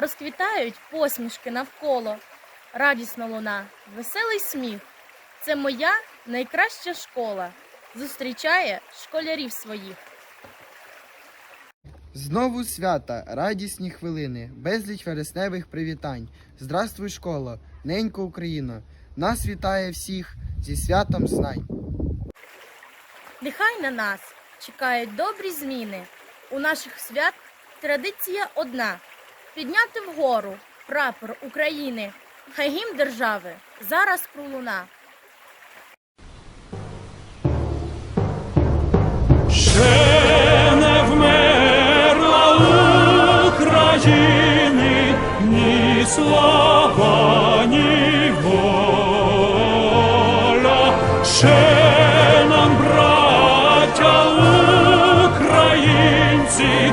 розквітають посмішки навколо, радісно луна, веселий сміх. Це моя найкраща школа. Зустрічає школярів своїх. Знову свята, радісні хвилини, безліч вересневих привітань. Здравствуй, школа, ненько Україна. Нас вітає всіх зі святом знань. Нехай на нас чекають добрі зміни. У наших свят традиція одна підняти вгору прапор України. Хай гімн держави зараз пролуна. Ще не вмерла України ні. Ще нам, браття українці,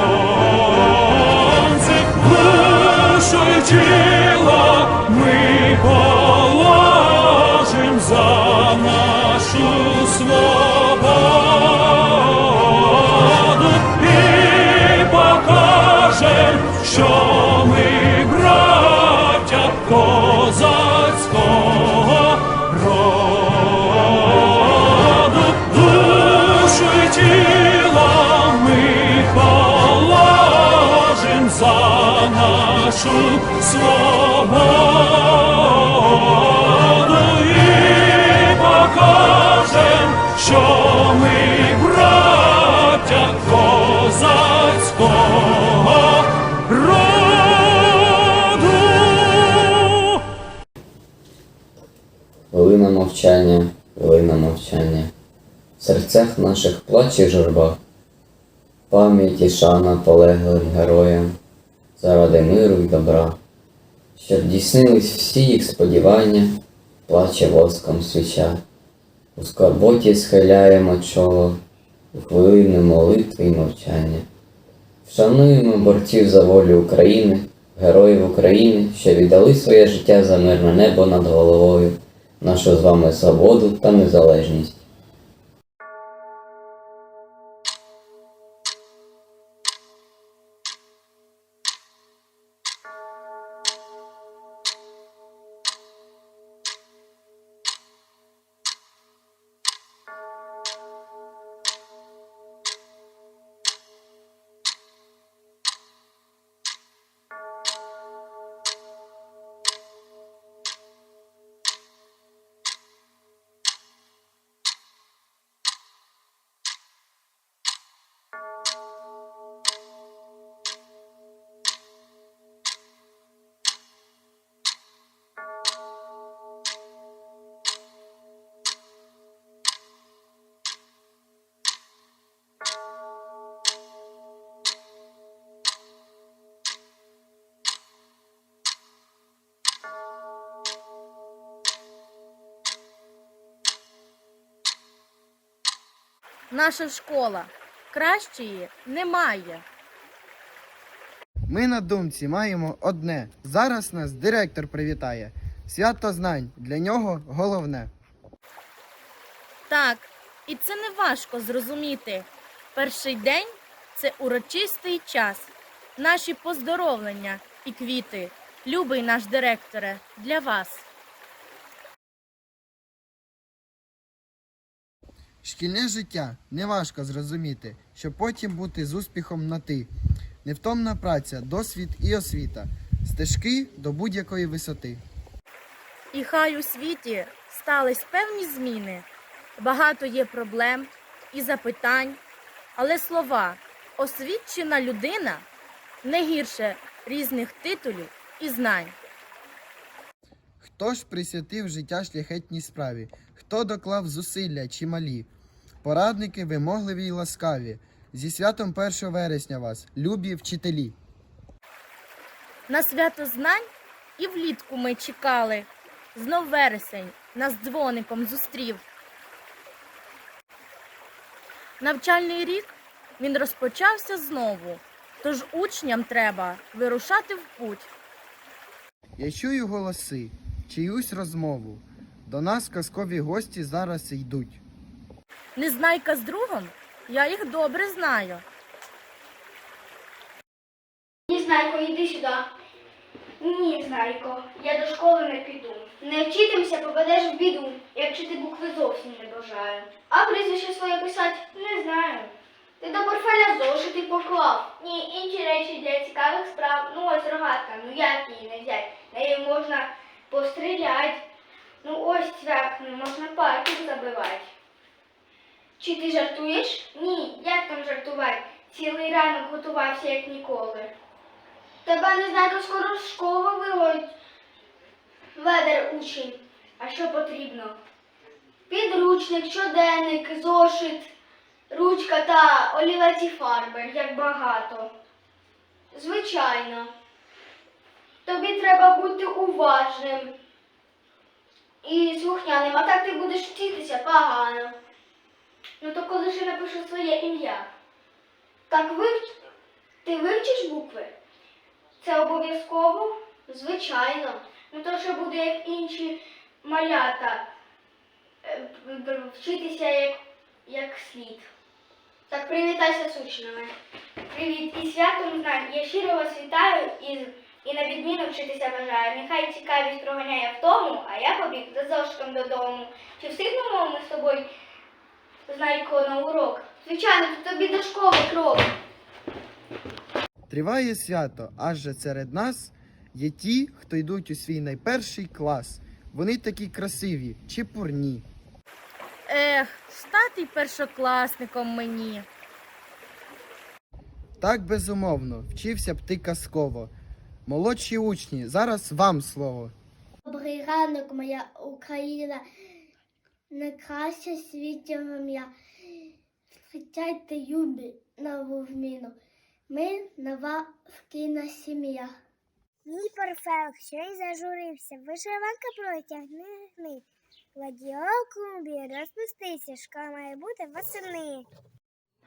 й тіло ми положим за нашу свободу і покажем, що Хвилина мовчання, хвилина мовчання. В серцях наших плаче журба, пам'ять і шана полеглим героям заради миру й добра, щоб дійснились всі їх сподівання, плаче воском свіча. У скорботі схиляємо чоло у хвилину молитви й мовчання. Вшануємо борців за волю України, героїв України, що віддали своє життя за мирне небо над головою, нашу з вами свободу та незалежність. Наша школа кращої немає. Ми на думці маємо одне. Зараз нас директор привітає. Свято знань для нього головне. Так, і це не важко зрозуміти. Перший день це урочистий час. Наші поздоровлення і квіти, любий наш директоре, для вас. Шкільне життя неважко зрозуміти, щоб потім бути з успіхом на ти. Невтомна праця, досвід і освіта, стежки до будь-якої висоти. І хай у світі стались певні зміни. Багато є проблем і запитань, але слова освічена людина не гірше різних титулів і знань. Хто ж присвятив життя шляхетній справі, хто доклав зусилля чималі, порадники вимогливі й ласкаві. Зі святом 1 вересня вас, любі вчителі. На свято знань І влітку ми чекали. Знов вересень нас дзвоником зустрів. Навчальний рік він розпочався знову, тож учням треба вирушати в путь. Я чую голоси, чиюсь розмову. До нас казкові гості зараз йдуть. Незнайка з другом, я їх добре знаю. Ні, Знайко, йди сюди. Ні, Знайко, я до школи не піду. Не вчитимся, попадеш в біду, як вчити букви зовсім не бажаю. А прізвище своє писать не знаю. Ти до портфеля зошити поклав. Ні, інші речі для цікавих справ. Ну ось рогатка, ну як її не взять? Нею можна пострілять. Ну ось цвях, не можна парків забивати. Чи ти жартуєш? Ні, як там жартувати? Цілий ранок готувався, як ніколи. Тебе не знаю, скоро з школи вигонять. Ведер учень. А що потрібно? Підручник, щоденник, зошит, ручка та олівець і фарби, як багато. Звичайно. Тобі треба бути уважним і слухняним, а так ти будеш вчитися погано. Ну то коли ж я напишу своє ім'я? Так вивч... ти вивчиш букви? Це обов'язково? Звичайно. Ну то що буде як інші малята е, вчитися як, як слід. Так привітайся з учнями. Привіт і святом знань. Я щиро вас вітаю і, і на відміну вчитися бажаю. Нехай цікавість проганяє в тому, а я побіг за зошком додому. Чи встигнемо ми з тобою знайко на урок? Звичайно, то тобі до школи крок. Триває свято, адже серед нас є ті, хто йдуть у свій найперший клас. Вони такі красиві, чепурні. Ех, стати першокласником мені. Так безумовно, вчився б ти казково. Молодші учні, зараз вам слово. Добрий ранок, моя Україна, найкраща в світі ім'я. Зустрічайте юбі нову вміну. Ми нова вкійна сім'я. Мій перфект, що й зажурився, вишиванка протягни. Гладіол клубі, розпустися, школа має бути восени.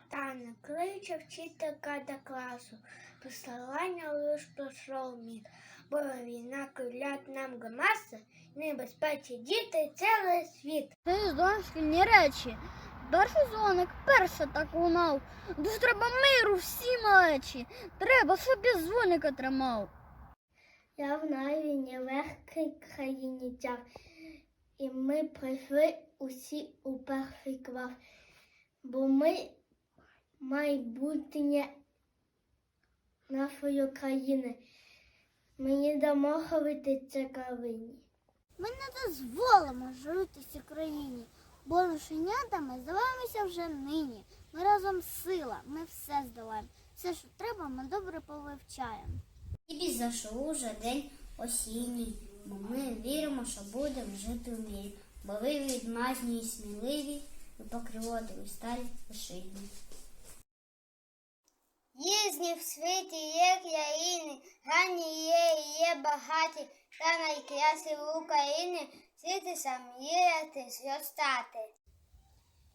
Та не кличе вчителька до класу, посилання лиш пройшов міг, бо війна крилять нам гамаса, небезпечі діти цілий світ. Це шкільні речі. Перший дзвоник перша так лунав. Дуже треба миру всі малечі. Треба, щоб я дзвоника тримав. Я в наві нелегкій країні тяг, і ми прийшли усі у перший клас, бо ми майбутнє нашої країни. Ми не дамо говорити це країні. Ми не дозволимо цій країні, бо лошенятами здаваємося вже нині. Ми разом сила, ми все здолаємо. Все, що треба, ми добре повивчаємо. І зайшов уже день осінній, бо ми віримо, що будемо жити в мірі, бо ви відмазні і сміливі, ви патріоти, ви старі вишидні. Різні в світі є країни, гарні є і є багаті, та найкраще в Україні світися, мріяти, зростати.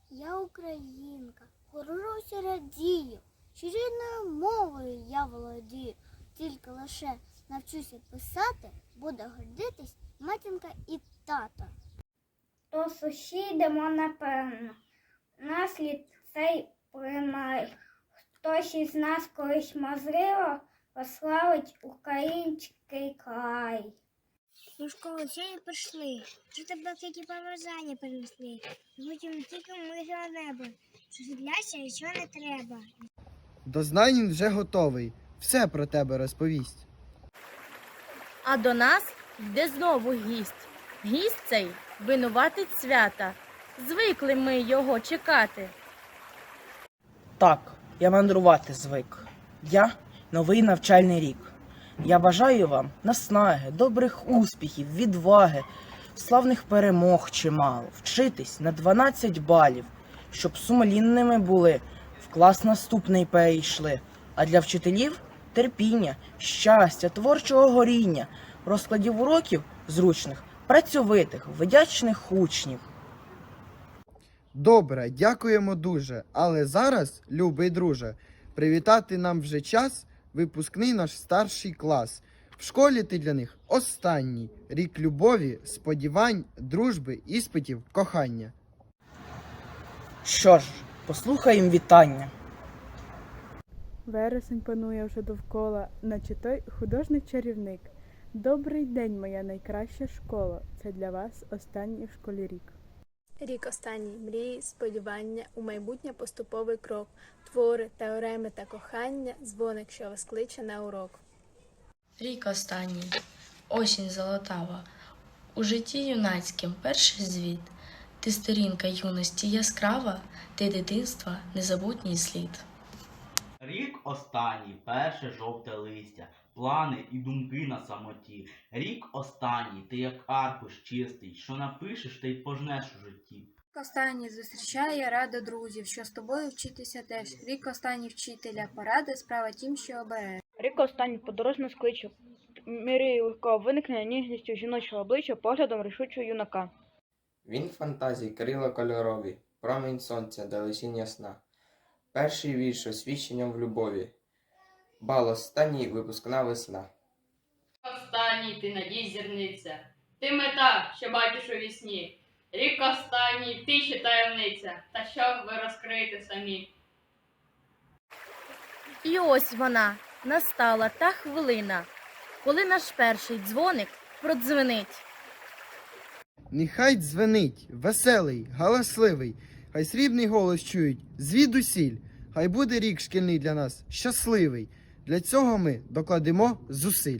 Я українка, горжуся радію, рідною мовою я володію. Тільки лише навчуся писати, буде гордитись матінка і тато. То сусідимо, напевно. Наслід цей приймає. Хтось із нас колись мозрило прославить український край. Ну, школу не прийшли, що тебе які побажання принесли. Будемо тільки ми небо, що зідляся і що не треба. До знань вже готовий. Все про тебе розповість. А до нас йде знову гість. Гість цей винуватить свята. Звикли ми його чекати. Так, я мандрувати звик. Я новий навчальний рік. Я бажаю вам наснаги, добрих успіхів, відваги, славних перемог чимало, вчитись на 12 балів, щоб сумлінними були, в клас наступний перейшли. А для вчителів терпіння, щастя, творчого горіння, розкладів уроків зручних, працьовитих, вдячних учнів. Добре, дякуємо дуже. Але зараз, любий друже, привітати нам вже час, випускний наш старший клас. В школі ти для них останній рік любові, сподівань, дружби, іспитів, кохання. Що ж, послухаємо вітання. Вересень панує вже довкола, наче той художник-чарівник. Добрий день, моя найкраща школа. Це для вас останній в школі рік. Рік останній мрії, сподівання, у майбутнє поступовий крок, твори, теореми та кохання, дзвоник, що вас кличе на урок. Рік останній, осінь золотава, у житті юнацьким перший звіт. Ти сторінка юності яскрава, ти дитинства незабутній слід. Рік останній, перше жовте листя, плани і думки на самоті. Рік останній, ти як аркуш чистий, що напишеш, та й пожнеш у житті. Останній зустрічає рада друзів, що з тобою вчитися теж. Рік останній вчителя, поради, справа тім, що обере. Рік останній подорожно скличу. Мірі легкого виникнення ніжністю жіночого обличчя поглядом рішучого юнака. Він фантазій, крила кольорові, промінь сонця, далечінь ясна. Перший вірш освіченням в любові. Бал останній випускна весна. Останній ти надій зірниця, ти мета, що бачиш у вісні. Рік останній, ти ще таємниця, та що ви розкриєте самі. І ось вона настала та хвилина, коли наш перший дзвоник продзвенить. Нехай дзвенить, веселий, галасливий, хай срібний голос чують звідусіль, хай буде рік шкільний для нас щасливий. Для цього ми докладемо зусиль.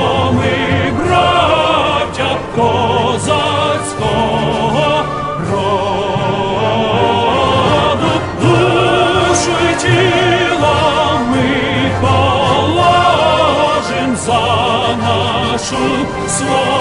положим за нашу свободу.